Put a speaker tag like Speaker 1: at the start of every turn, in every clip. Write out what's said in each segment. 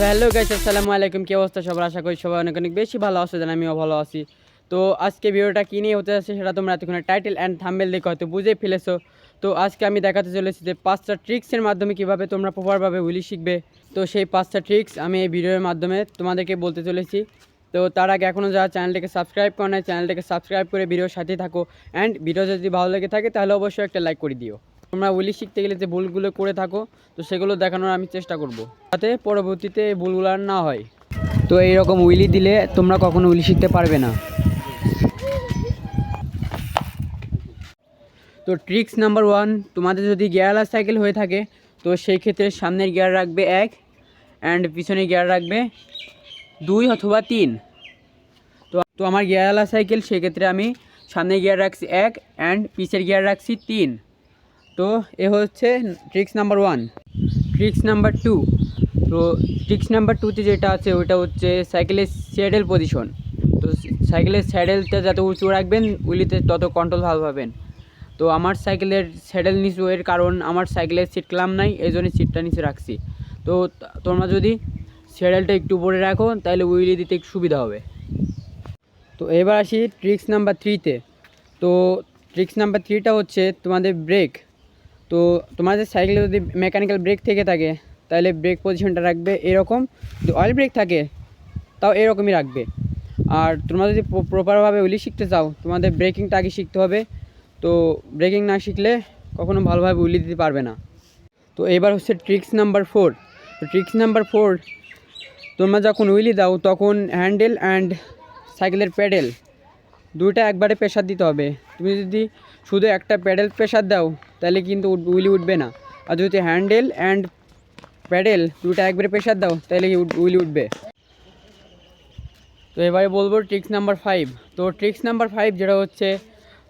Speaker 1: তো hello guys আসসালামু আলাইকুম। কি অবস্থা? সবার আশা করি সবাই অনেক অনেক বেশি ভালো আছে যেন আমিও ভালো আছি। তো আজকে ভিডিওটা কী নিয়ে হতে যাচ্ছে সেটা তোমরা এতক্ষণে টাইটেল অ্যান্ড থাম্বেল দেখে হয়তো বুঝে ফেলেছো। তো আজকে আমি দেখাতে চলেছি যে পাঁচটা ট্রিক্সের মাধ্যমে কীভাবে তোমরা প্রপারভাবে উইলি শিখবে। তো সেই পাঁচটা ট্রিক্স আমি এই ভিডিওর মাধ্যমে তোমাদেরকে বলতে চলেছি। তো তার আগে এখনও যারা চ্যানেলটাকে সাবস্ক্রাইব করে নাই, চ্যানেলটাকে সাবস্ক্রাইব করে ভিডিওর সাথেই থাকো। অ্যান্ড ভিডিও যদি ভালো লেগে থাকে, তাহলে অবশ্যই একটা লাইক করে দিও। তোমরা উইলি শিখতে গেলে যে ভুলগুলো করে থাকো, তো সেগুলো দেখানোর আমি চেষ্টা করব। যাতে পরবর্তীতে এই ভুলগুলো আর না হয়। তো এইরকম উইলি দিলে তোমরা কখনো উইলি শিখতে পারবে না। তো ট্রিক্স নাম্বার ওয়ান, তোমাদের যদি গিয়ারওয়ালা সাইকেল হয়ে থাকে, তো সেই ক্ষেত্রে সামনের গিয়ার রাখবে এক, অ্যান্ড পিছনের গিয়ার রাখবে দুই অথবা তিন। তো তো আমার গিয়ারওয়ালা সাইকেল সেক্ষেত্রে আমি সামনের গিয়ার রাখছি এক, অ্যান্ড পিছের গিয়ার রাখছি তিন। তো এ হচ্ছে tricks number one tricks number two তো ট্রিক্স নাম্বার টুতে যেটা আছে ওটা হচ্ছে সাইকেলের স্যাডেল পজিশন তো সাইকেলের স্যাডেলটা যত উঁচু রাখবেন, উইলিতে তত কন্ট্রোল ভালো পাবেন। তো আমার সাইকেলের স্যাডেল নিচু, এর কারণ আমার সাইকেলের সিট ক্লাম নাই, এই জন্য সিটটা নিচে রাখছি। তো তোমরা যদি স্যাডেলটা একটু উপরে রাখো, তাহলে উইলি দিতে একটু সুবিধা হবে। তো এবার আসি ট্রিক্স নাম্বার থ্রিতে তো। ট্রিক্স নাম্বার থ্রিটা হচ্ছে তোমাদের ব্রেক তো তোমাদের সাইকেলে যদি মেকানিক্যাল ব্রেক থেকে থাকে, তাহলে ব্রেক পজিশনটা রাখবে এরকম। যদি অয়েল ব্রেক থাকে, তাও এরকমই রাখবে। আর তোমরা যদি প্রপারভাবে উইলি শিখতে চাও, তোমাদের ব্রেকিংটা আগে শিখতে হবে। তো ব্রেকিং না শিখলে কখনো ভালোভাবে উইলি দিতে পারবে না। তো এবার হচ্ছে tricks number four tricks number four তোমরা যখন উইলি দাও, তখন হ্যান্ডেল অ্যান্ড সাইকেলের প্যাডেল দুইটা একবারে প্রেশার দিতে হবে। তুমি যদি শুধু একটা প্যাডেল প্রেশার দাও তাহলে কিন্তু উইলি উঠবে না। আর যদি হ্যান্ডেল অ্যান্ড প্যাডেল দুটো একবারে প্রেশার দাও, তাহলে কি উইলি উঠবে। তো এবারে বলব ট্রিক্স নাম্বার ফাইভ তো ট্রিক্স নাম্বার ফাইভ যেটা হচ্ছে,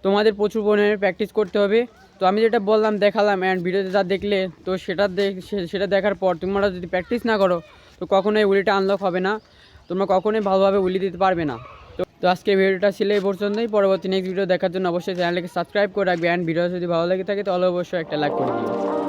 Speaker 1: তোমাদের প্রচুর পরিমাণে প্র্যাকটিস করতে হবে। তো আমি যেটা বললাম, দেখালাম অ্যান্ড ভিডিওতে যা দেখলে, তো সেটা সেটা দেখার পর তোমরা যদি প্র্যাকটিস না করো, তো কখনোই উলিটা আনলক হবে না। তোমরা কখনোই ভালোভাবে উলি দিতে পারবে না। তো আজকে ভিডিওটা ছিল এই পর্যন্তই। পরবর্তী নেক্সট ভিডিও দেখার জন্য অবশ্যই চ্যানেলকে সাবস্ক্রাইব করে রাখবে। অ্যান্ড ভিডিও যদি ভালো লাগে থাকে, তাহলে অবশ্যই একটা লাইক করে দিও।